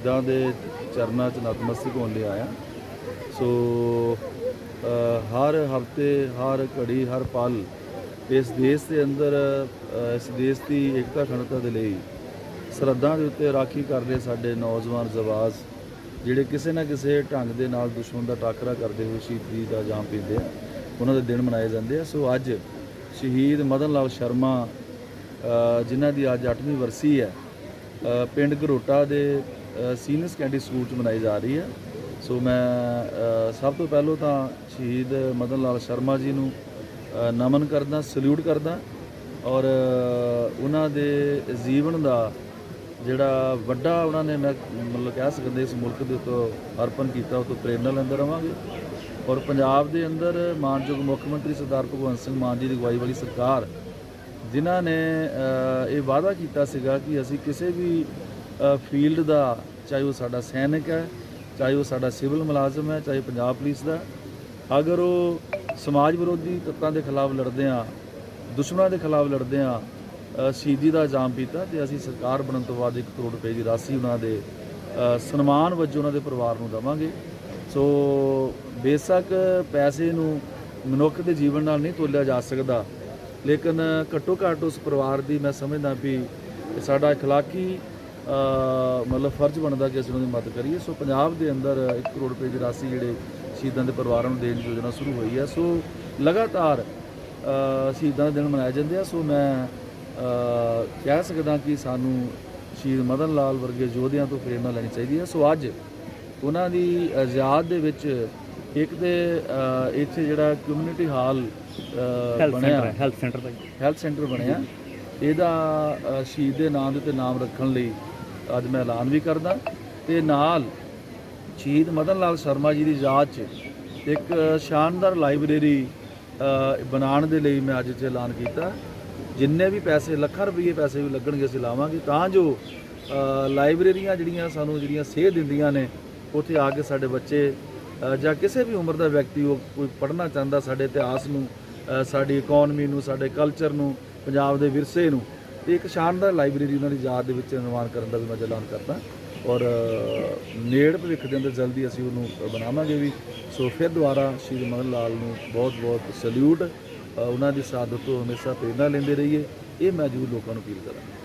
ਸ਼ਹੀਦਾਂ ਦੇ ਚਰਨਾਂ 'ਚ ਨਤਮਸਤਕ ਹੋਣ ਲਈ ਆਇਆ। ਸੋ ਹਰ ਹਫ਼ਤੇ, ਹਰ ਘੜੀ, ਹਰ ਪਲ ਇਸ ਦੇਸ਼ ਦੇ ਅੰਦਰ ਇਸ ਦੇਸ਼ ਦੀ ਏਕਤਾ, ਅਖੰਡਤਾ ਦੇ ਲਈ ਸਰਹੱਦਾਂ ਦੇ ਉੱਤੇ ਰਾਖੀ ਕਰ ਰਹੇ ਸਾਡੇ ਨੌਜਵਾਨ ਜ਼ਵਾਜ਼, ਜਿਹੜੇ ਕਿਸੇ ਨਾ ਕਿਸੇ ਢੰਗ ਦੇ ਨਾਲ ਦੁਸ਼ਮਣ ਦਾ ਟਾਕਰਾ ਕਰਦੇ ਹੋਏ ਸ਼ਹੀਦੀ ਦਾ ਜਾਮ ਪੀਂਦੇ ਆ। ਉਹਨਾਂ ਦੇ ਦਿਨ ਮਨਾਏ ਜਾਂਦੇ ਆ। ਸੋ ਅੱਜ ਸ਼ਹੀਦ ਮਦਨ ਲਾਲ ਸ਼ਰਮਾ ਜਿਨ੍ਹਾਂ ਦੀ ਅੱਜ 8ਵੀਂ ਵਰਸੀ ਹੈ ਪਿੰਡ ਘਰੋਟਾ ਦੇ ਸੀਨੀਅਰ ਸੈਕੰਡਰੀ ਸਕੂਲ ਚ ਮਨਾਈ ਜਾ ਰਹੀ ਹੈ। ਸੋ ਮੈਂ ਸਭ ਤੋਂ ਪਹਿਲਾਂ ਤਾਂ ਸ਼ਹੀਦ ਮਦਨ ਲਾਲ ਸ਼ਰਮਾ ਜੀ ਨੂੰ ਨਮਨ ਕਰਦਾ, ਸਲੂਟ ਕਰਦਾ ਔਰ ਉਹਨਾਂ ਦੇ ਜੀਵਨ ਦਾ ਜਿਹੜਾ ਵੱਡਾ ਉਹਨਾਂ ਨੇ ਮੈਂ ਮਤਲਬ ਕਹਿ ਸਕਦੇ ਇਸ ਮੁਲਕ ਦੇ ਉੱਤੋਂ ਅਰਪਣ ਕੀਤਾ, ਉਹ ਤੋਂ ਪ੍ਰੇਰਨਾ ਲੈਂਦੇ ਰਵਾਂਗੇ। ਔਰ ਪੰਜਾਬ ਦੇ ਅੰਦਰ ਮਾਨਯੋਗ ਮੁੱਖ ਮੰਤਰੀ ਸਰਦਾਰ ਭਗਵੰਤ ਸਿੰਘ ਮਾਨ ਜੀ ਦੀ ਅਗਵਾਈ ਵਾਲੀ ਸਰਕਾਰ, ਜਿਨ੍ਹਾਂ ਨੇ ਇਹ ਵਾਅਦਾ ਕੀਤਾ ਸੀਗਾ ਕਿ ਅਸੀਂ ਕਿਸੇ ਵੀ ਫੀਲਡ ਦਾ ਚਾਹੇ ਉਹ ਸਾਡਾ ਸੈਨਿਕ ਹੈ ਚਾਹੇ ਉਹ ਸਾਡਾ ਸਿਵਲ ਮੁਲਾਜ਼ਮ ਹੈ ਚਾਹੇ ਪੰਜਾਬ ਪੁਲਿਸ ਦਾ ਅਗਰ ਉਹ ਸਮਾਜ ਵਿਰੋਧੀ ਤੱਤਾਂ ਦੇ ਖਿਲਾਫ ਲੜਦੇ ਆ ਦੁਸ਼ਮਣਾਂ ਦੇ ਖਿਲਾਫ ਲੜਦੇ ਆ ਅ, ਸ਼ਹੀਦੀ ਦਾ ਜਾਮ ਪੀਤਾ ਤੇ ਅਸੀਂ ਸਰਕਾਰ ਬਣਨ ਤੋਂ ਬਾਅਦ 1 ਕਰੋੜ ਰੁਪਏ ਦੀ ਰਾਸ਼ੀ ਉਹਨਾਂ ਦੇ ਅ, ਸਨਮਾਨ ਵਜੋਂ ਉਹਨਾਂ ਦੇ ਪਰਿਵਾਰ ਨੂੰ ਦੇਵਾਂਗੇ ਸੋ ਬੇਸ਼ੱਕ ਪੈਸੇ ਨੂੰ ਮਨੁੱਖ ਦੇ ਜੀਵਨ ਨਾਲ ਨਹੀਂ ਤੋਲਿਆ ਜਾ ਸਕਦਾ ਲੇਕਿਨ ਘੱਟੋ ਘੱਟ ਉਸ ਪਰਿਵਾਰ ਦੀ ਮੈਂ ਸਮਝਦਾ ਵੀ ਇਹ ਸਾਡਾ اخلاقی ਅ, ਮਤਲਬ ਫਰਜ਼ ਬਣਦਾ ਕਿ ਅਸੀਂ ਉਹਨਾਂ ਦੀ ਮਦਦ ਕਰੀਏ। ਸੋ ਪੰਜਾਬ ਦੇ ਅੰਦਰ 1 ਕਰੋੜ ਰੁਪਏ ਦੀ ਰਾਸ਼ੀ ਜਿਹੜੇ ਸ਼ਹੀਦਾਂ ਦੇ ਪਰਿਵਾਰਾਂ ਨੂੰ ਦੇਣ ਦੀ ਯੋਜਨਾ ਸ਼ੁਰੂ ਹੋਈ ਹੈ। ਸੋ ਲਗਾਤਾਰ ਸ਼ਹੀਦਾਂ ਦੇ ਦਿਨ ਮਨਾਏ ਜਾਂਦੇ ਆ। ਸੋ ਮੈਂ ਕਹਿ ਸਕਦਾ ਕਿ ਸਾਨੂੰ ਸ਼ਹੀਦ ਮਦਨ ਲਾਲ ਵਰਗੇ ਯੋਧਿਆਂ ਤੋਂ ਪ੍ਰੇਰਣਾ ਲੈਣੀ ਚਾਹੀਦੀ ਹੈ। ਸੋ ਅੱਜ ਉਹਨਾਂ ਦੀ ਆਜ਼ਾਦ ਦੇ ਵਿੱਚ ਇੱਕ ਤੇ ਇੱਥੇ ਜਿਹੜਾ ਕਮਿਊਨਿਟੀ ਹਾਲ ਬਣਿਆ। Health centre. ਹੈਲਥ ਸੈਂਟਰ ਬਣਿਆ। ਇਹਦਾ ਸ਼ਹੀਦ ਦੇ ਨਾਮ ਦੇ ਉੱਤੇ ਨਾਮ ਰੱਖਣ ਲਈ ਅੱਜ ਮੈਂ ਐਲਾਨ ਵੀ ਕਰਦਾ ਤੇ ਨਾਲ ਸ਼ਹੀਦ ਮਦਨ ਲਾਲ ਸ਼ਰਮਾ ਜੀ ਦੀ ਯਾਦ 'ਚ ਇੱਕ ਸ਼ਾਨਦਾਰ ਲਾਇਬ੍ਰੇਰੀ ਬਣਾਉਣ ਦੇ ਲਈ ਮੈਂ ਅੱਜ ਇੱਥੇ ਐਲਾਨ ਕੀਤਾ। ਜਿੰਨੇ ਵੀ ਪੈਸੇ, ਲੱਖਾਂ ਰੁਪਏ ਪੈਸੇ ਵੀ ਲੱਗਣਗੇ ਅਸੀਂ ਲਾਵਾਂਗੇ, ਤਾਂ ਜੋ ਲਾਇਬ੍ਰੇਰੀਆਂ ਜਿਹੜੀਆਂ ਸਾਨੂੰ ਜਿਹੜੀਆਂ ਸੇਧ ਦਿੰਦੀਆਂ ਨੇ, ਉੱਥੇ ਆ ਕੇ ਸਾਡੇ ਬੱਚੇ ਜਾਂ ਕਿਸੇ ਵੀ ਉਮਰ ਦਾ ਵਿਅਕਤੀ ਉਹ ਕੋਈ ਪੜ੍ਹਨਾ ਚਾਹੁੰਦਾ ਸਾਡੇ ਇਤਿਹਾਸ ਨੂੰ ਸਾਡੀ ਇਕਨੋਮੀ ਨੂੰ, ਸਾਡੇ ਕਲਚਰ ਨੂੰ, ਪੰਜਾਬ ਦੇ ਵਿਰਸੇ ਨੂੰ ਤੇ ਇੱਕ ਸ਼ਾਨਦਾਰ ਲਾਇਬ੍ਰੇਰੀ ਉਹਨਾਂ ਦੀ ਯਾਦ ਦੇ ਵਿੱਚ ਨਿਰਮਾਣ ਕਰਨ ਦਾ ਵੀ ਮੈਂ ਐਲਾਨ ਕਰਦਾ। ਔਰ ਨੇੜ ਭਵਿੱਖ ਦੇ ਅੰਦਰ ਜਲਦੀ ਅਸੀਂ ਉਹਨੂੰ ਬਣਾਵਾਂਗੇ ਵੀ। ਸੋ ਫਿਰ ਦੁਬਾਰਾ ਸ਼੍ਰੀ ਮਦਨ ਲਾਲ ਨੂੰ ਬਹੁਤ ਬਹੁਤ ਸਲੂਟ ਉਹਨਾਂ ਦੀ ਸ਼ਹਾਦਤ ਤੋਂ ਹਮੇਸ਼ਾ ਪ੍ਰੇਰਨਾ ਲੈਂਦੇ ਰਹੀਏ। ਇਹ ਮੈਂ ਜ਼ਰੂਰ ਲੋਕਾਂ ਨੂੰ ਅਪੀਲ ਕਰਾਂਗਾ।